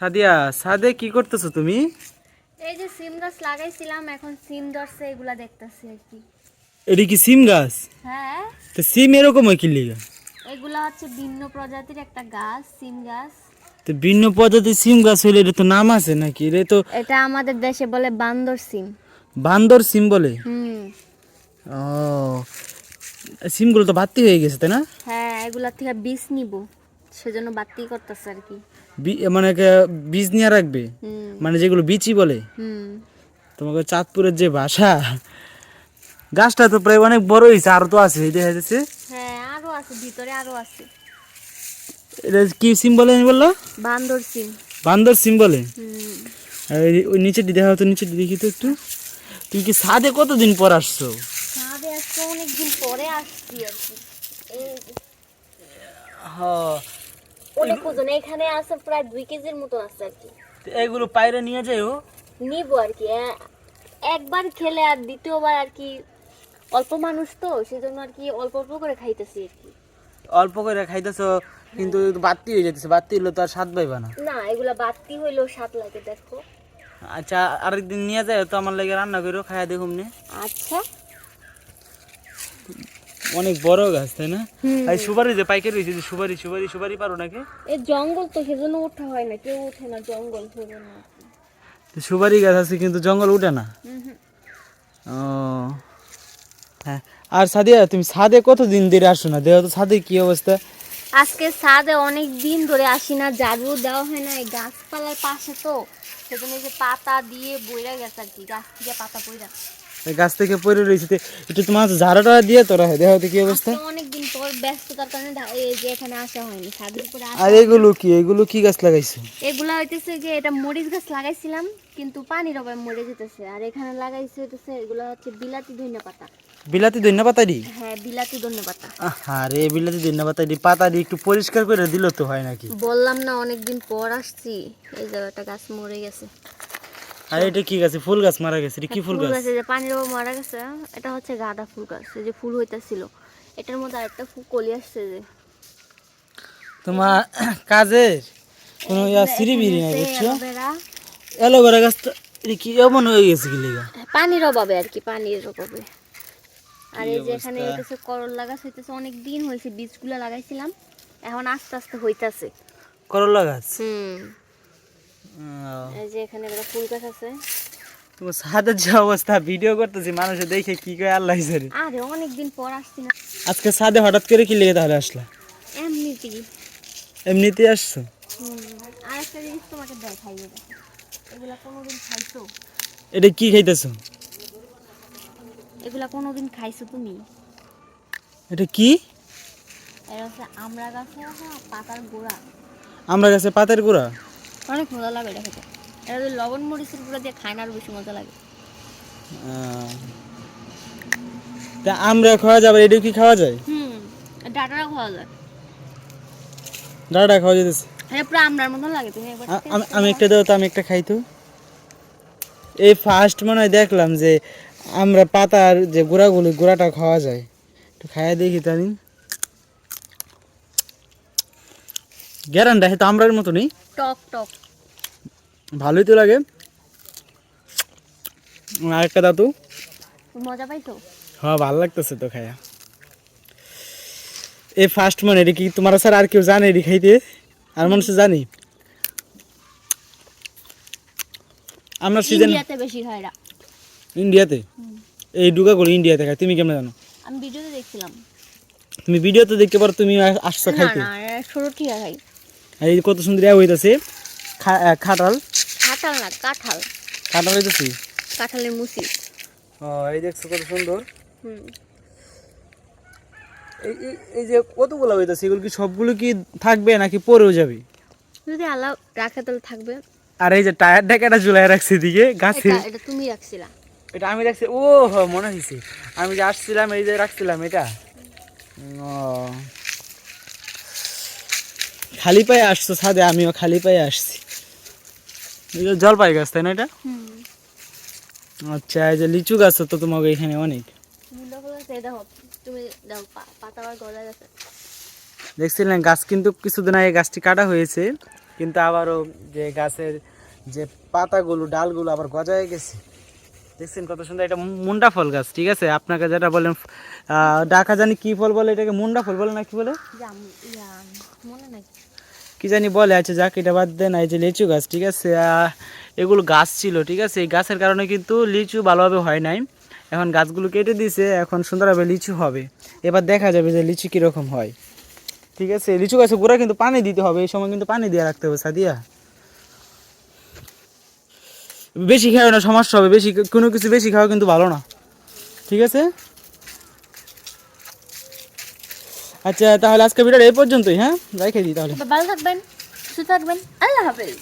সাদিয়া সাদে কি করতেছো তুমি? এই যে সিম গাছ লাগাইছিলাম এখন সিম ধরছে এগুলা দেখতেছি আর কি। এটি কি সিম গাছ? হ্যাঁ। তো সিম এরকম হয় কি লিগা? এগুলা হচ্ছে ভিন্ন প্রজাতির একটা গাছ সিম গাছ। তো ভিন্ন প্রজাতির সিম গাছ হইলে এটা তো নাম আছে নাকি? এটা তো এটা আমাদের দেশে বলে বান্দর সিম। বান্দর সিম বলে? হুম। ও সিমগুলো তো বাতি হয়ে গেছে তাই না? হ্যাঁ এগুলা থেকে বীজ নিব সেজন্য বাতি করতেছে আর কি। মানে বীজ নিয়ে রাখবে। মানে যেগুলো বিচি বলে। তোমাকে চাঁদপুরের যে ভাষা গাছটা তো প্রায় অনেক বড় হয়েছে আর তো আছে দেখা যাচ্ছে। হ্যাঁ আরও আছে ভিতরে আরও আছে। এটা কি সিম বলে আমি বলল বান্দর সিম। বান্দর সিম বলে? ওই নিচেটি দেখা হতো নিচেটি দেখি তো একটু। তুই কি সাদে কতদিন পর আসছো? আজকে অনেকদিন পরে আসছি আর কি। এই যে। অনেক ওজন এখানে আছে প্রায় দুই কেজির মতো আছে আর কি। এগুলো পায়রে নিয়ে যাইও। নিবো আর কি একবার খেলে আর দ্বিতীয়বার আর কি অল্প মানুষ তো সেজন্য আর কি অল্প অল্প করে খাইতেছি আর কি। অল্প করে খাইতেছো কিন্তু বাতি হয়ে যেতেছে বাতি হলে তো আর স্বাদ পাইবা না। না এগুলা বাড়তি হইলেও স্বাদ লাগে দেখো। আচ্ছা আরেকদিন নিয়ে যাই তো আমার লাগে রান্না করো খাইয়া দেখুন নে আচ্ছা। অনেক বড় গাছ তাই না। আর সুপারি যে পাইকারি হয়েছে যে সুপারি সুপারি সুপারি পারো নাকি? এই জঙ্গল তো সেজন্য ওঠা হয় না কেউ ওঠে না জঙ্গল কি। তো সুপারি গাছ আছে কিন্তু জঙ্গল উঠে না। ও হ্যাঁ। আর সাদিয়া তুমি ছাদে কতদিন ধরে আসো না? দেহ তো ছাদে কি অবস্থা? আজকে ছাদে অনেক দিন ধরে আসি না ঝাড়ু দেওয়া হয় না এই গাছপালার পাশে তো। সেজন্য যে পাতা দিয়ে বইরা গেছে আর কি গাছ দিয়ে পাতা বইরা। গাছ থেকে পড়ে রয়েছে একটু তোমার ঝাড়াটা দিয়ে তোরা হয় তো কি অবস্থা। অনেক দিন পর ব্যস্ততার কারণে এখানে আসা হয়নি আর এগুলো কি? এগুলো কি গাছ লাগাইছো? এগুলা হইতেছে যে এটা মরিচ গাছ লাগাইছিলাম কিন্তু পানির অভাবে মরে যেতেছে। আর এখানে লাগাইছে হইতেছে এগুলো হচ্ছে বিলাতি ধনিয়া পাতা। বিলাতি ধন্য পাতা দি? হ্যাঁ বিলাতি ধনিয়া পাতা। আরে বিলাতি ধন্য পাতা দি। পাতা দি একটু পরিষ্কার করে দিল তো হয় নাকি? বললাম না অনেকদিন পর আসছি। এই জায়গাটা গাছ মরে গেছে। আর এটা কি গাছ? ফুল গাছ মারা গেছে কি ফুল গাছ? যে পানির অভাবে মারা গেছে এটা হচ্ছে গাঁদা ফুল গাছ এই যে ফুল হইতাছিল। এটার মধ্যে আরেকটা ফুল কলি আসছে যে। তোমার কাজের কোনো ইয়া সিঁড়ি বিড়ি নাই বুঝছ? অ্যালোভেরা। অ্যালোভেরা গাছ কি এমন হয়ে গেছে কি লেগা? পানির অভাবে আর কি পানির অভাবে। আর এই যে এখানে হইতেছে করলা গাছ হইতেছে অনেক দিন হয়েছে বীজগুলো লাগাইছিলাম এখন আস্তে আস্তে হইতাছে। করলা গাছ? হুম। এই যে এখানে একটা ফুল গাছ আছে। তোমার সাদের যে অবস্থা ভিডিও করতেছি মানুষে দেখে কি কয় আল্লাহ জানে। আরে অনেক দিন পর আসছি না। আজকে সাদে হঠাৎ করে কি লেগে তাহলে আসলা? এমনিতেই। এমনিতে আসছো? আর একটা জিনিস তোমাকে দেখাই দেখো এগুলা কোনোদিন খাইছো? এটা কি খাইতেছো? এগুলা কোনোদিন খাইছো তুমি? এটা কি? এটা হচ্ছে আমড়া গাছের পাতার গোড়া। আমরা গাছে পাতের গুঁড়া? অনেক মজা লাগে এটা খেতে। এটা লবণ মরিচের গুঁড়া দিয়ে খায় না আরও বেশি মজা লাগে। তা আমরা খাওয়া যাবে এটা কি খাওয়া যায়? হুম ডাটাটা খাওয়া যায়। ডাটা খাওয়া যেতেছে। এটা পুরো আমড়ার মতো লাগে তুমি একবার আমি- একটা দাও তো আমি একটা খাই তো। এই ফার্স্ট মনে হয় দেখলাম যে আমরা পাতার যে গুঁড়াগুলো গুঁড়াটা খাওয়া যায়। একটু খাইয়া দেখি তানি গ্যারান্ডা তো আমরার মতো নেই টক টক। ভালোই তো লাগে। আরেকটা তুমি মজা হ্যাঁ ভালো লাগতেছে তো খায়া। এই ফার্স্ট মনে কি তোমার স্যার আর কেউ জানে এটি খাইতে? আর মানুষ জানি? আমরা সিজন ইন্ডিয়াতে বেশি খায় এরা। ইন্ডিয়াতে? এই ইন্ডিয়াতে খায় তুমি কেমন জানো? আমি ভিডিওতে দেখছিলাম। তুমি ভিডিওতে দেখতে পারো তুমি আস- আসছো খাইতে। না এরা ছোট টিয়া খাই এই কত সুন্দর ইয়া হইতাছে। খা- আহ, খাটাল। না কাঁঠাল। খাটাল হইতাছে? কাঁঠালের মুসি। ও এই দেখছ কত সুন্দর। হুম। এই এই- এই যে কতগুলো হইতাছে এগুলো কি সবগুলো কি থাকবে নাকি পরেও যাবে? যদি আল্লাহ রাখে তাহলে থাকবে। আর এই যে টায়ার ঢাকাটা ঝুলাই রাখছে এদিকে গাছে এটা এটা তুমি রাখছিলা। এটা আমি রাখছি ও হ মনে হয়েছে আমি যে আসছিলাম এই যে রাখছিলাম এটা। ও খালি পায়ে আসছো ছাদে আমিও খালি পায়ে আসছি। জলপাই গাছ তাই না এটা? আচ্ছা এই যে লিচু গাছ তো তোমাকে এখানে অনেক। দেখছিলেন গাছ কিন্তু কিছুদিন আগে গাছটি কাটা হয়েছে কিন্তু আবারও যে গাছের যে পাতাগুলো ডালগুলো আবার গজায় গেছে। দেখছেন কত সুন্দর এটা মুন্ডা ফল গাছ ঠিক আছে? আপনাকে যেটা বলেন ডাকা জানি কি ফল বলে এটাকে মুন্ডা ফল বলে না কি বলে? কি জানি বলে আছে, যাক এটা বাদ দেন, এই যে লিচু গাছ, ঠিক আছে? এগুলো গাছ ছিল, ঠিক আছে? এই গাছের কারণে কিন্তু লিচু ভালোভাবে হয় নাই। এখন গাছগুলো কেটে দিয়েছে এখন সুন্দরভাবে লিচু হবে। এবার দেখা যাবে যে লিচু কীরকম হয়। ঠিক আছে? লিচু গাছে গোড়া কিন্তু পানি দিতে হবে, এই সময় কিন্তু পানি দিয়ে রাখতে হবে, সাদিয়া। বেশি খাওয়া না, সমস্যা হবে। বেশি, কোনো কিছু বেশি খাওয়া কিন্তু ভালো না। ঠিক আছে? আচ্ছা তাহলে আজকে ভিডিওটা এই পর্যন্তই হ্যাঁ? রেখে দিই তাহলে। ভালো থাকবেন, সুস্থ থাকবেন, আল্লাহ হাফেজ।